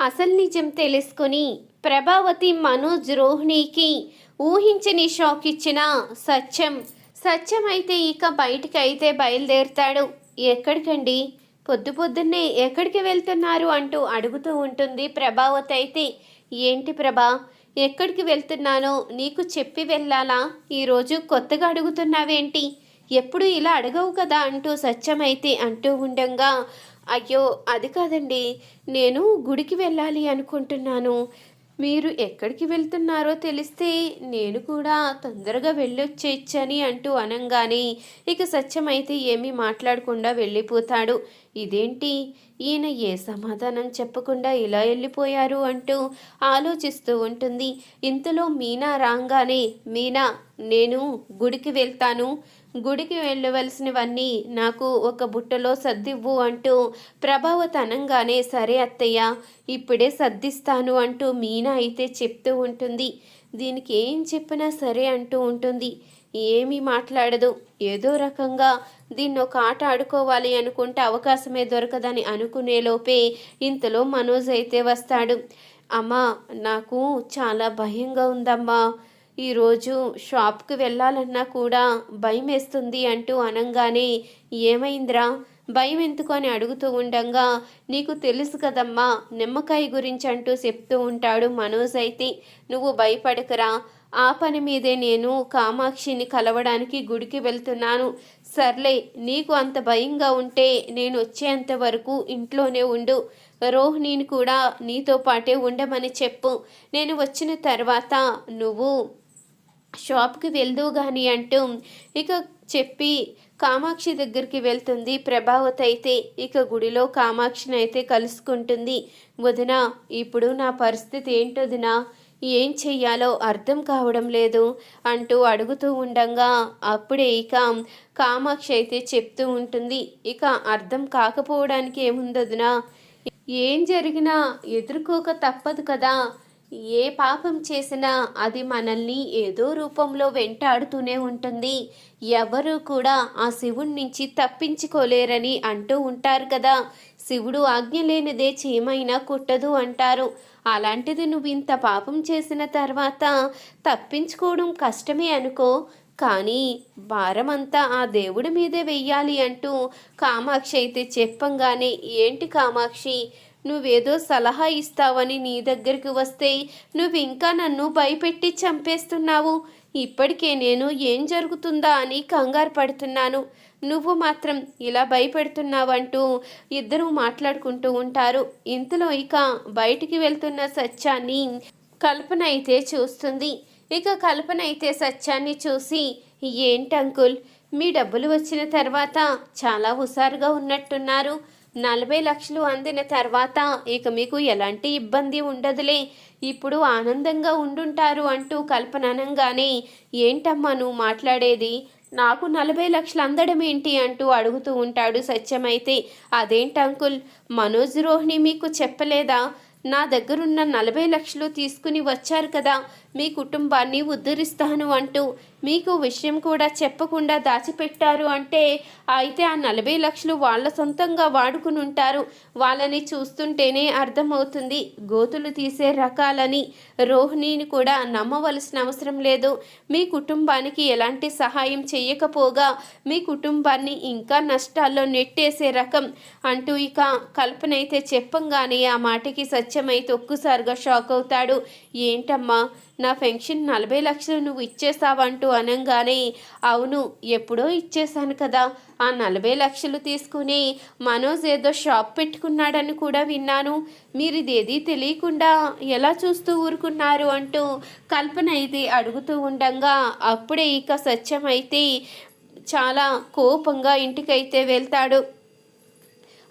అసలు నిజం తెలుసుకొని ప్రభావతి మనోజ్ రోహిణికి ఊహించని షాక్ ఇచ్చిన సత్యం. సత్యం అయితే ఇక బయటికి అయితే బయలుదేరుతాడు. ఎక్కడికండి? పొద్దు పొద్దున్నే ఎక్కడికి వెళ్తున్నారు అంటూ అడుగుతూ ఉంటుంది ప్రభావతి అయితే. ఏంటి ప్రభా? ఎక్కడికి వెళ్తున్నానో నీకు చెప్పి వెళ్ళాలా? ఈరోజు కొత్తగా అడుగుతున్నావేంటి? ఎప్పుడు ఇలా అడగవు కదా అంటూ సత్యమైతే అంటూ ఉండంగా అయ్యో అది కాదండి. నేను గుడికి వెళ్ళాలి అనుకుంటున్నాను. మీరు ఎక్కడికి వెళ్తున్నారో తెలిస్తే నేను కూడా తొందరగా వెళ్ళొచ్చేయచ్చని అంటూ అనంగానే ఇక సత్యమైతే ఏమీ మాట్లాడకుండా వెళ్ళిపోతాడు. ఇదేంటి? ఈయన ఏ సమాధానం చెప్పకుండా ఇలా వెళ్ళిపోయారు అంటూ ఆలోచిస్తూ ఉంటుంది. ఇంతలో మీనా రాగానే మీనా నేను గుడికి వెళ్తాను. గుడికి వెళ్ళవలసినవన్నీ నాకు ఒక బుట్టలో సర్దివ్వు అంటూ ప్రభావతనంగానే సరే అత్తయ్య ఇప్పుడే సర్దిస్తాను అంటూ మీనా అయితే చెప్తూ ఉంటుంది. దీనికి ఏం చెప్పినా సరే అంటూ ఉంటుంది. ఏమీ మాట్లాడదు. ఏదో రకంగా దీన్ని ఒక ఆట ఆడుకోవాలి అనుకుంటే అవకాశమే దొరకదని అనుకునేలోపే ఇంతలో మనోజ్ అయితే వస్తాడు. అమ్మా నాకు చాలా భయంగా ఉందమ్మా. ఈరోజు షాప్కి వెళ్ళాలన్నా కూడా భయం వేస్తుంది అంటూ అనంగానే ఏమైందిరా? భయం ఎందుకు? అని అడుగుతూ ఉండగా నీకు తెలుసు కదమ్మా నిమ్మకాయ గురించి అంటూ చెప్తూ ఉంటాడు మనోజ్ అయితే. నువ్వు భయపడకరా ఆ పని మీదే నేను కామాక్షిని కలవడానికి గుడికి వెళ్తున్నాను. సర్లే నీకు అంత భయంగా ఉంటే నేను వచ్చేంత వరకు ఇంట్లోనే ఉండు. రోహిణిని కూడా నీతో పాటే ఉండమని చెప్పు. నేను వచ్చిన తర్వాత నువ్వు షాప్కి వెళ్దు గాని అంటూ ఇక చెప్పి కామాక్షి దగ్గరికి వెళ్తుంది. ప్రభావతి అయితే ఇక గుడిలో కామాక్షిని అయితే కలుసుకుంటుంది. వదిన ఇప్పుడు నా పరిస్థితి ఏంటొదినా ఏం చెయ్యాలో అర్థం కావడం లేదు అంటూ అడుగుతూ ఉండంగా అప్పుడే ఇక కామాక్షి అయితే చెప్తూ ఉంటుంది. ఇక అర్థం కాకపోవడానికి ఏముందదునా ఏం జరిగినా ఎదుర్కోక తప్పదు కదా. ఏ పాపం చేసినా అది మనల్ని ఏదో రూపంలో వెంటాడుతూనే ఉంటుంది. ఎవరు కూడా ఆ శివుడి నుంచి తప్పించుకోలేరని అంటూ ఉంటారు కదా. శివుడు ఆజ్ఞ లేనిదే చీమైనా కుట్టదు అంటారు. అలాంటిది నువ్వు ఇంత పాపం చేసిన తర్వాత తప్పించుకోవడం కష్టమే అనుకో. కానీ భారమంతా ఆ దేవుడి మీదే వెయ్యాలి అంటూ కామాక్షి అయితే చెప్పంగానే ఏంటి కామాక్షి? నువ్వేదో సలహా ఇస్తావని నీ దగ్గరికి వస్తే నువ్వు ఇంకా నన్ను భయపెట్టి చంపేస్తున్నావు. ఇప్పటికే నేను ఏం జరుగుతుందా అని కంగారు పడుతున్నాను. నువ్వు మాత్రం ఇలా భయపెడుతున్నావంటూ ఇద్దరూ మాట్లాడుకుంటూ ఉంటారు. ఇంతలో ఇక బయటికి వెళ్తున్న సత్యాన్ని కల్పన అయితే చూస్తుంది. ఇక కల్పన అయితే సత్యాన్ని చూసి ఏంటి అంకుల్? మీ డబ్బులు వచ్చిన తర్వాత చాలా హుషారుగా ఉన్నట్టున్నారు. నలభై లక్షలు అందిన తర్వాత ఇక మీకు ఎలాంటి ఇబ్బంది ఉండదులే. ఇప్పుడు ఆనందంగా ఉండుంటారు అంటూ కల్పననంగానే ఏంటమ్మా నువ్వు మాట్లాడేది? నాకు నలభై లక్షలు అందడం ఏంటి? అంటూ అడుగుతూ ఉంటాడు సత్యమైతే. అదేంటి అంకుల్ మనోజ్ రోహిణి మీకు చెప్పలేదా? నా దగ్గరున్న నలభై లక్షలు తీసుకుని వచ్చారు కదా. మీ కుటుంబాన్ని ఉద్ధరిస్తాను అంటూ మీకు విషయం కూడా చెప్పకుండా దాచిపెట్టారు అంటే అయితే ఆ నలభై లక్షలు వాళ్ళ సొంతంగా వాడుకుని ఉంటారు. వాళ్ళని చూస్తుంటేనే అర్థమవుతుంది. గోతులు తీసే రకాలని రోహిణిని కూడా నమ్మవలసిన అవసరం లేదు. మీ కుటుంబానికి ఎలాంటి సహాయం చేయకపోగా మీ కుటుంబాన్ని ఇంకా నష్టాల్లో నెట్టేసే రకం అంటూ ఇక కల్పన అయితే చెప్పంగానే ఆ మాటకి సత్యమైతే ఒక్కసారిగా షాక్ అవుతాడు. ఏంటమ్మా? నా పెన్షన్ నలభై లక్షలు నువ్వు ఇచ్చేసావంటూ అనంగానే అవును ఎప్పుడో ఇచ్చేశాను కదా. ఆ నలభై లక్షలు తీసుకుని మనోజ్ ఏదో షాప్ పెట్టుకున్నాడని కూడా విన్నాను. మీరు ఇదేది తెలియకుండా ఎలా చూస్తూ ఊరుకున్నారు అంటూ కల్పన ఇది అడుగుతూ ఉండగా. అప్పుడే ఇక సత్యం అయితే చాలా కోపంగా ఇంటికైతే వెళ్తాడు.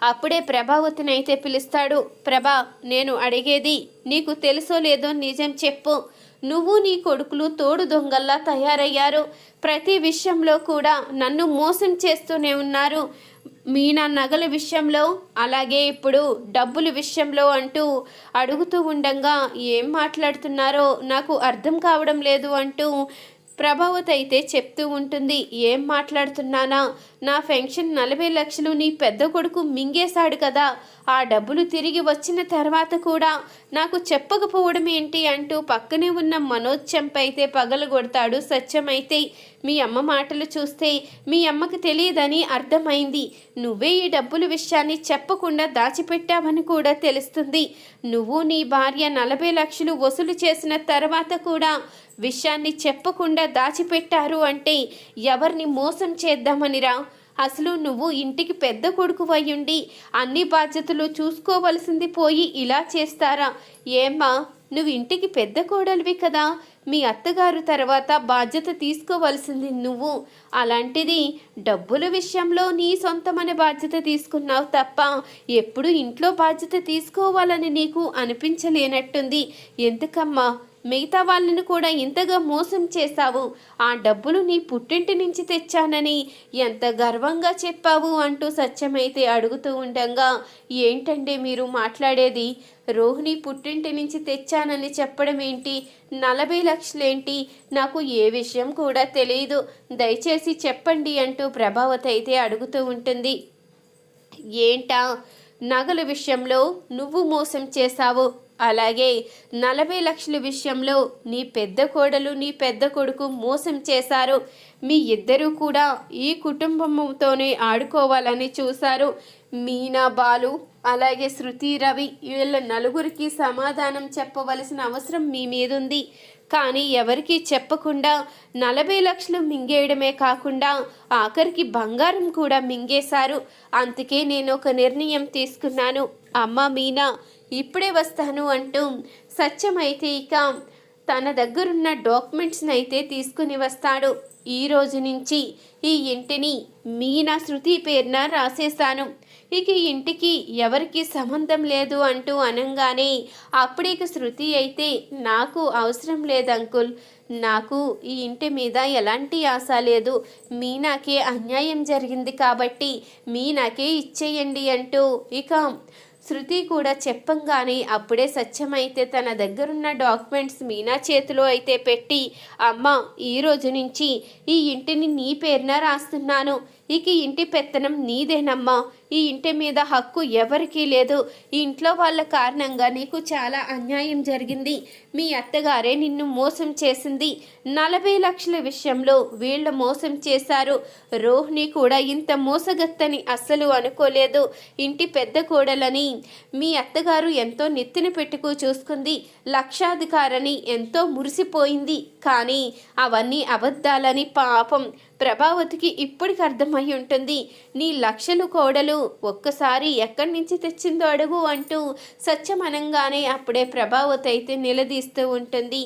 అప్పుడే ప్రభావతిని అయితే పిలుస్తాడు. ప్రభా నేను అడిగేది నీకు తెలుసో లేదో నిజం చెప్పు. నువ్వు నీ కొడుకులు తోడు దొంగల్లా తయారయ్యారు. ప్రతి విషయంలో కూడా నన్ను మోసం చేస్తూనే ఉన్నారు. మీనా నగల విషయంలో అలాగే ఇప్పుడు డబ్బుల విషయంలో అంటూ అడుగుతూ ఉండంగా ఏం మాట్లాడుతున్నారో నాకు అర్థం కావడం లేదు అంటూ ప్రభావతి అయితే చెప్తూ ఉంటుంది ఏం మాట్లాడుతున్నానా? నా పెన్షన్ నలభై లక్షలు నీ పెద్ద కొడుకు మింగేశాడు కదా. ఆ డబ్బులు తిరిగి వచ్చిన తర్వాత కూడా నాకు చెప్పకపోవడం ఏంటి? అంటూ పక్కనే ఉన్న మనోజ్ చెంపైతే పగలగొడతాడు సత్యమైతే. మీ అమ్మ మాటలు చూస్తే మీ అమ్మకి తెలియదని అర్థమైంది. నువ్వే ఈ డబ్బుల విషయాన్ని చెప్పకుండా దాచిపెట్టావని కూడా తెలుస్తుంది. నువ్వు నీ భార్య నలభై లక్షలు వసూలు చేసిన తర్వాత కూడా విషయాన్ని చెప్పకుండా దాచిపెట్టారు అంటే ఎవరిని మోసం చేద్దామనిరా అసలు నువ్వు ఇంటికి పెద్ద కొడుకు అయ్యుండి అన్ని బాధ్యతలు చూసుకోవలసింది పోయి ఇలా చేస్తారా? ఏమ్మా నువ్వు ఇంటికి పెద్ద కోడలివి కదా. మీ అత్తగారు తర్వాత బాధ్యత తీసుకోవలసింది నువ్వు. అలాంటిది డబ్బుల విషయంలో నీ సొంతమనే బాధ్యత తీసుకున్నావు తప్ప ఎప్పుడు ఇంట్లో బాధ్యత తీసుకోవాలని నీకు అనిపించలేనట్టుంది. ఎందుకమ్మా? మిగతా వాళ్ళని కూడా ఇంతగా మోసం చేశావు. ఆ డబ్బులు నీ పుట్టింటి నుంచి తెచ్చానని ఎంత గర్వంగా చెప్పావు అంటూ సత్యమైతే అడుగుతూ ఉండగా ఏంటండి మీరు మాట్లాడేది? రోహిణి పుట్టింటి నుంచి తెచ్చానని చెప్పడం ఏంటి? నలభై లక్షలేంటి? నాకు ఏ విషయం కూడా తెలియదు దయచేసి చెప్పండి అంటూ ప్రభావతి అయితే అడుగుతూ ఉంటుంది. ఏంటా? నగల విషయంలో నువ్వు మోసం చేశావు. అలాగే నలభై లక్షల విషయంలో నీ పెద్ద కోడలు నీ పెద్ద కొడుకు మోసం చేశారు. మీ ఇద్దరూ కూడా ఈ కుటుంబంతోనే ఆడుకోవాలని చూశారు. మీనా బాలు అలాగే శృతి రవి వీళ్ళ నలుగురికి సమాధానం చెప్పవలసిన అవసరం మీ మీదుంది. కానీ ఎవరికి చెప్పకుండా నలభై లక్షలు మింగేయడమే కాకుండా ఆఖరికి బంగారం కూడా మింగేశారు. అందుకే నేను ఒక నిర్ణయం తీసుకున్నాను. అమ్మ మీనా ఇప్పుడే వస్తాను అంటూ సత్యమైతే ఇక తన దగ్గరున్న డాక్యుమెంట్స్ని అయితే తీసుకుని వస్తాడు. ఈ రోజు నుంచి ఈ ఇంటిని మీనా శృతి పేరున రాసేస్తాను. ఇక ఇంటికి ఎవరికి సంబంధం లేదు అంటూ అనంగానే అప్పుడిక శృతి అయితే నాకు అవసరం లేదు అంకుల్. నాకు ఈ ఇంటి మీద ఎలాంటి ఆశ లేదు. మీనాకే అన్యాయం జరిగింది కాబట్టి మీనాకే ఇచ్చేయండి అంటూ ఇక శృతి కూడా చెప్పంగానే అప్పుడే సత్యమైతే తన దగ్గరున్న డాక్యుమెంట్స్ మీనా చేతిలో అయితే పెట్టి అమ్మ ఈ రోజు నుంచి ఈ ఇంటిని నీ పేరున రాస్తున్నాను. ఇక ఇంటి పెత్తనం నీదేనమ్మా. ఈ ఇంటి మీద హక్కు ఎవరికీ లేదు. ఈ ఇంట్లో వాళ్ళ కారణంగా నీకు చాలా అన్యాయం జరిగింది. మీ అత్తగారే నిన్ను మోసం చేసింది. నలభై లక్షల విషయంలో వీళ్ళు మోసం చేశారు. రోహిణి కూడా ఇంత మోసగత్తని అస్సలు అనుకోలేదు. ఇంటి పెద్ద కోడలని మీ అత్తగారు ఎంతో నెత్తిన పెట్టుకు చూసుకుంది. లక్షాధికారని ఎంతో మురిసిపోయింది. కానీ అవన్నీ అబద్ధాలని పాపం. ప్రభావతికి ఇప్పటికి అర్థమై ఉంటుంది. నీ లక్షలు కోడలు ఒక్కసారి ఎక్కడి నుంచి తెచ్చిందో అడుగు అంటూ సత్యమనంగానే అప్పుడే ప్రభావతి అయితే నిలదీస్తూ ఉంటుంది.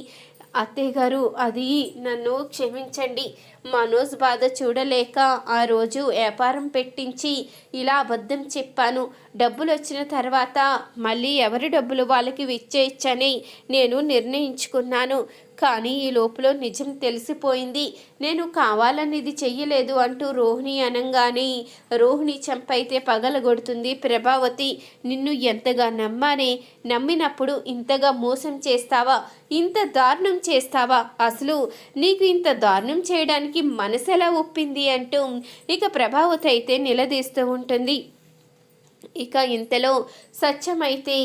అత్తయ్య గారు అది నన్ను క్షమించండి. మనోజ్ బాధ చూడలేక ఆ రోజు వ్యాపారం పెట్టించి ఇలా అబద్ధం చెప్పాను. డబ్బులు వచ్చిన తర్వాత మళ్ళీ ఎవరి డబ్బులు వాళ్ళకి విచ్చేయచ్చని నేను నిర్ణయించుకున్నాను. కానీ ఈ లోపల నిజం తెలిసిపోయింది. నేను కావాలని ఇది చెయ్యలేదు అంటూ రోహిణి అనంగానే రోహిణి చంపైతే పగలగొడుతుంది ప్రభావతి నిన్ను ఎంతగా నమ్మానే? నమ్మినప్పుడు ఇంతగా మోసం చేస్తావా? ఇంత దారుణం చేస్తావా? అసలు నీకు ఇంత దారుణం చేయడానికి మనసు ఎలా ఒప్పింది? అంటూ ఇక ప్రభావతి అయితే నిలదీస్తూ ఉంటుంది. ఇక ఇంతలో సత్యమైతే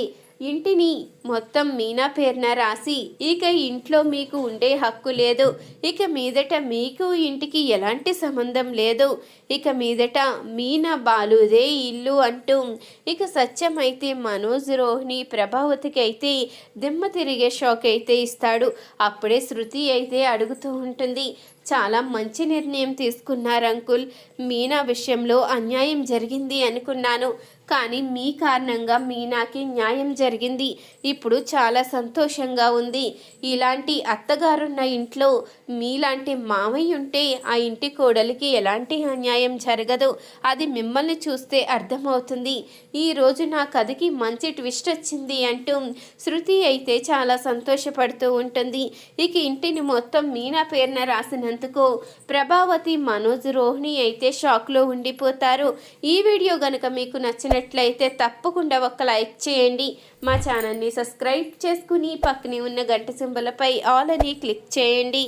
ఇంటిని మొత్తం మీనా పేరున రాసి ఇక ఇంట్లో మీకు ఉండే హక్కు లేదు. ఇక మీదట మీకు ఇంటికి ఎలాంటి సంబంధం లేదు. ఇక మీదట మీనా బాలుదే ఇల్లు అంటూ ఇక సత్యమైతే మనోజ్ రోహిణి ప్రభావతికి అయితే దిమ్మ తిరిగే షాక్ అయితే ఇస్తాడు. అప్పుడే శృతి అయితే అడుగుతూ ఉంటుంది చాలా మంచి నిర్ణయం తీసుకున్నారు అంకుల్. మీనా విషయంలో అన్యాయం జరిగింది అనుకున్నాను. కానీ మీ కారణంగా మీనాకి న్యాయం జరిగింది. ఇప్పుడు చాలా సంతోషంగా ఉంది. ఇలాంటి అత్తగారున్న ఇంట్లో మీలాంటి మామయ్య ఉంటే ఆ ఇంటి కోడలికి ఎలాంటి అన్యాయం జరగదు. అది మిమ్మల్ని చూస్తే అర్థమవుతుంది. ఈరోజు నా కథకి మంచి ట్విస్ట్ వచ్చింది అంటూ శృతి అయితే చాలా సంతోషపడుతూ ఉంటుంది. ఇక ఇంటిని మొత్తం మీనా పేరున రాసినందుకు ప్రభావతి మనోజ్ రోహిణి అయితే షాక్లో ఉండిపోతారు. ఈ వీడియో గనుక మీకు నచ్చిన నచ్చినట్లయితే తప్పకుండా ఒక లైక్ చేయండి. మా ఛానల్ని సబ్స్క్రైబ్ చేసుకుని పక్కనే ఉన్న గంట సింబలపై ఆల్ అని క్లిక్ చేయండి.